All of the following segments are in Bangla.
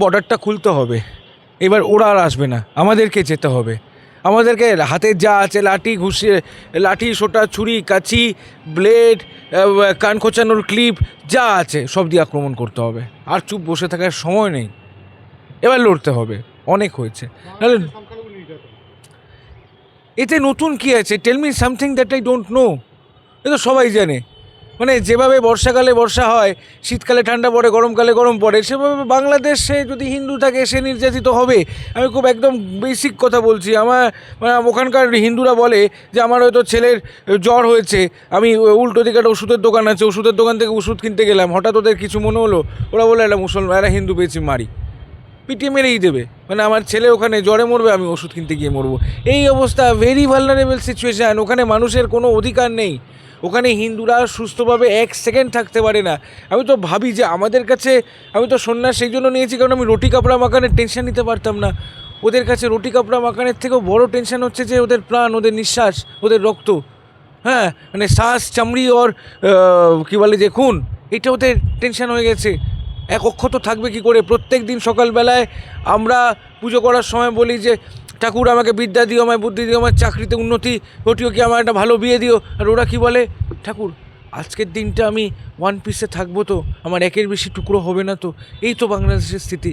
বর্ডারটা খুলতে হবে। এবার ওরা আর আসবে না, আমাদেরকে যেতে হবে। আমাদেরকে হাতে যা আছে, লাঠি ঘুষিয়ে লাঠি, সোটা, ছুরি, কাঁচি ব্লেড কান খোঁচানোর ক্লিপ যা আছে, সব দিয়ে আক্রমণ করতে হবে। আর চুপ বসে থাকার সময় নেই। এবার লড়তে হবে, অনেক হয়েছে। নাহলে এতে নতুন কি আছে? Tell me something that I don't know এ তো সবাই জানে। মানে যেভাবে বর্ষাকালে বর্ষা হয়, শীতকালে ঠান্ডা পড়ে, গরমকালে গরম পড়ে, সেভাবে বাংলাদেশে যদি হিন্দু থাকে, সে নির্যাতিত হবে। আমি খুব একদম বেসিক কথা বলছি। আমার মানে ওখানকার হিন্দুরা বলে যে, আমার হয়তো ছেলের জ্বর হয়েছে। আমি উল্টো দিকে একটা ওষুধের দোকান আছে, ওষুধের দোকান থেকে ওষুধ কিনতে গেলাম। হঠাৎ ওদের কিছু মনে হলো, ওরা বলে একটা মুসলমান, এরা হিন্দু পেয়েছি, মারি। পিটিয়ে মেরেই দেবে। মানে আমার ছেলে ওখানে জ্বরে মরবে, আমি ওষুধ কিনতে গিয়ে মরবো। এই অবস্থা ভেরি ভালনারেবল সিচুয়েশান ওখানে মানুষের কোনো অধিকার নেই। ওখানে হিন্দুরা সুস্থভাবে এক সেকেন্ড থাকতে পারে না। আমি তো ভাবি যে আমাদের কাছে, আমি তো সন্ন্যাস সেই জন্য নিয়েছি কারণ আমি রুটি কাপড়া মাখানের টেনশন নিতে পারতাম না। ওদের কাছে রুটি কাপড়া মাখানের থেকেও বড় টেনশন হচ্ছে যে ওদের প্রাণ, ওদের নিঃশ্বাস, ওদের রক্ত। হ্যাঁ মানে শ্বাস, চামড়ি, ওর কী বলে যে খুন, এটা ওদের টেনশন হয়ে গেছে। এক অক্ষত থাকবে কি করে? প্রত্যেক দিন সকালবেলায় আমরা পুজো করার সময় বলি যে, ঠাকুর, আমাকে বিদ্যা দিও, আমায় বুদ্ধি দিও আমার চাকরিতে উন্নতি ঘটিও কি আমার একটা ভালো বিয়ে দিও? আর ওরা কি বলে, ঠাকুর, আজকের দিনটা আমি ওয়ান পিসে থাকব তো, আমার একের বেশি টুকরো হবে না তো। এই তো বাংলাদেশের স্থিতি।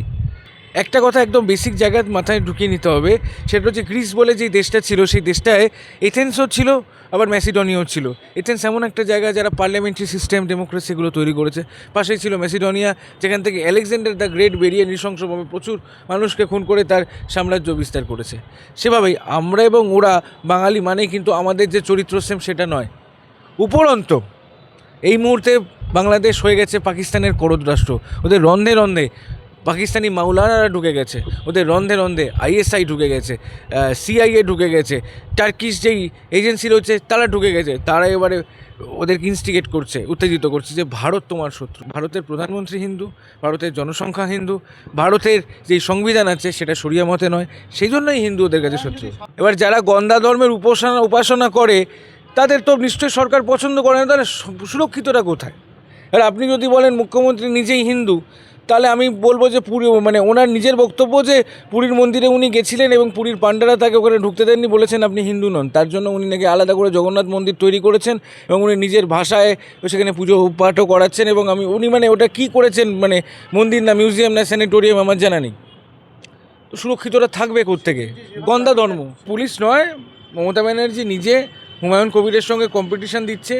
একটা কথা একদম বেসিক জায়গায় মাথায় ঢুকিয়ে নিতে হবে, সেটা হচ্ছে গ্রিস বলে যে দেশটা ছিল, সেই দেশটায় এথেন্সও ছিল, আবার ম্যাসিডোনিয়াও ছিল। এথেন্স এমন একটা জায়গা যারা পার্লামেন্টারি সিস্টেম ডেমোক্রেসিগুলো তৈরি করেছে। পাশেই ছিল ম্যাসিডোনিয়া, যেখান থেকে অ্যালেকজান্ডার দ্য গ্রেট বেরিয়ে নৃশংসভাবে প্রচুর মানুষকে খুন করে তার সাম্রাজ্য বিস্তার করেছে। সেভাবেই আমরা এবং ওরা, বাঙালি মানেই কিন্তু আমাদের যে চরিত্র সেম সেটা নয়। উপরন্ত, এই মুহূর্তে বাংলাদেশ হয়ে গেছে পাকিস্তানের করদ রাষ্ট্র। ওদের রন্ধে রন্ধে পাকিস্তানি মাওলানারা ঢুকে গেছে, ওদের রন্ধে রন্ধে আইএসআই ঢুকে গেছে সিআইএ ঢুকে গেছে টার্কিশ যেই এজেন্সি রয়েছে তারা ঢুকে গেছে, তারা এবারে ওদেরকে ইনস্টিগেট করছে, উত্তেজিত করছে যে ভারত তোমার শত্রু। ভারতের প্রধানমন্ত্রী হিন্দু, ভারতের জনসংখ্যা হিন্দু, ভারতের যেই সংবিধান আছে সেটা সরিয়া মতে নয়, সেই জন্যই হিন্দু ওদের কাছে শত্রু। এবার যারা গন্দা ধর্মের উপাসনা উপাসনা করে, তাদের তো নিশ্চয়ই সরকার পছন্দ করে না, তাহলে সুরক্ষিতটা কোথায়? আর আপনি যদি বলেন মুখ্যমন্ত্রী নিজেই হিন্দু তাহলে আমি বলব যে পুরী মানে ওনার নিজের বক্তব্য যে পুরীর মন্দিরে উনি গেছিলেন এবং পুরীর পাণ্ডারা তাকে ওখানে ঢুকতে দেননি বলেছেন আপনি হিন্দু নন, তার জন্য উনি নাকি আলাদা করে জগন্নাথ মন্দির তৈরি করেছেন এবং উনি নিজের ভাষায় সেখানে পুজো পাঠও করাচ্ছেন এবং আমি, উনি মানে ওটা কি করেছেন মানে মন্দির না মিউজিয়াম না স্যানিটোরিয়াম আমার জানা নেই। সুরক্ষিতরা থাকবে থেকে গন্দা ধর্ম। পুলিশ নয়, মমতা ব্যানার্জি নিজে হুমায়ুন কবিরের সঙ্গে কম্পিটিশন দিচ্ছে।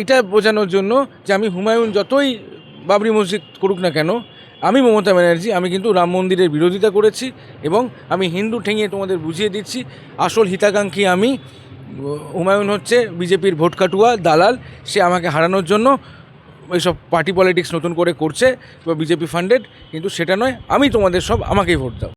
এটা বোঝানোর জন্য যে আমি হুমায়ুন যতই বাবরি মসজিদ করুক না কেন, আমি মমতা ব্যানার্জি, আমি কিন্তু রাম মন্দিরের বিরোধিতা করেছি এবং আমি হিন্দু ঠেঙিয়ে তোমাদের বুঝিয়ে দিচ্ছি, আসল হিতাকাঙ্ক্ষী আমি, হুমায়ুন হচ্ছে বিজেপির ভোট কাটুয়া, দালাল, সে আমাকে হারানোর জন্য এইসব পার্টি পলিটিক্স নতুন করে করছে বা বিজেপি ফান্ডেড কিন্তু সেটা নয়, আমি তোমাদের সব, আমাকেই ভোট দাও।